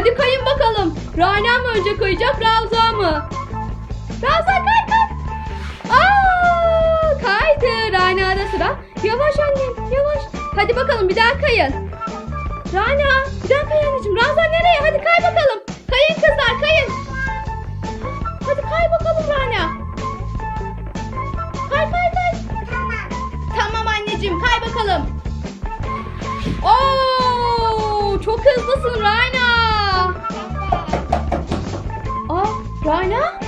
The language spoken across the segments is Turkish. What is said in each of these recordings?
Hadi kayın bakalım. Rana mı önce kayacak Ravza mı? Ravza kay kay. Aa, kaydı Rana'da sıra. Yavaş annem yavaş. Hadi bakalım bir daha kayın. Rana bir daha kay anneciğim. Ravza nereye? Hadi kay bakalım. Kayın kızlar kayın. Hadi kay bakalım Rana. Kay kay kay. Tamam. Tamam anneciğim kay bakalım. Oo Aa, Rana?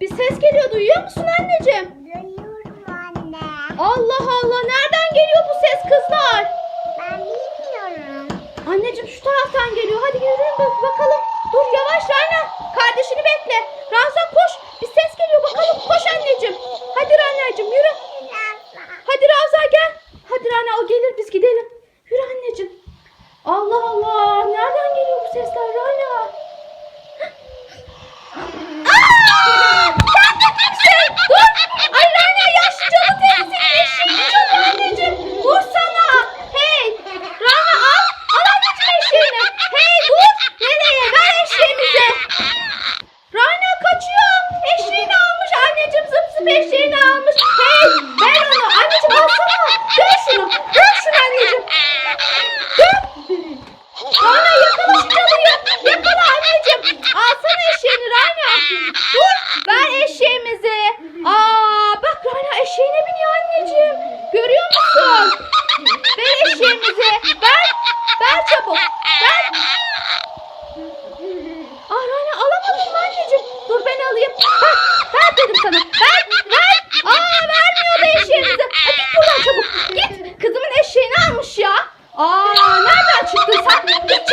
Bir ses geliyor duyuyor musun anneciğim? Duyuyorum anne. Allah Allah nereden geliyor bu ses kızlar? Ben bilmiyorum. Anneciğim şu taraftan geliyor. Hadi yürüyün bak bakalım. Dur yavaş Rana. Kardeşini bekle. Ramazan koş. Bir ses geliyor bakalım. Koş anneciğim. Hadi Rana'cığım yürü. Hadi Ravza gel. Hadi Rana o gelir biz gidelim. Yürü anneciğim. Allah Allah. Nereden geliyor bu sesler Rana? Aa! Sen de kimsin? Dur. Ay Rana yaşlıcalı teyzenin eşeğini çalıyor anneciğim. Dur sana. Hey. Rana al. Al anneciğim eşeğini. Hey dur. Nereye? Ver eşeğimizi. Rana kaçıyor. Eşeğini almış. Anneciğim zıp zıp eşeğini almış. Hey ver onu. Anneciğim alsana. Ver şunu. Ver şunu anneciğim. Dur. Rana yakala şu çalıyı. Yakala anneciğim. Alsana eşeğini Rana. Dur. Ver eşeğimizi. Aa bak Rana eşeğine biniyor anneciğim. Görüyor musun? Ver eşeğimizi. Ver. Ver çabuk. Ver. Aa Rana alamadın mı anneciğim? Dur ben alayım. Ver. Ver dedim sana. Ver. Ver. Aa vermiyor da eşeğimizi. Ha, git buradan çabuk. Git. Kızımın eşeğini almış ya. Aa nereden çıktın sen? Git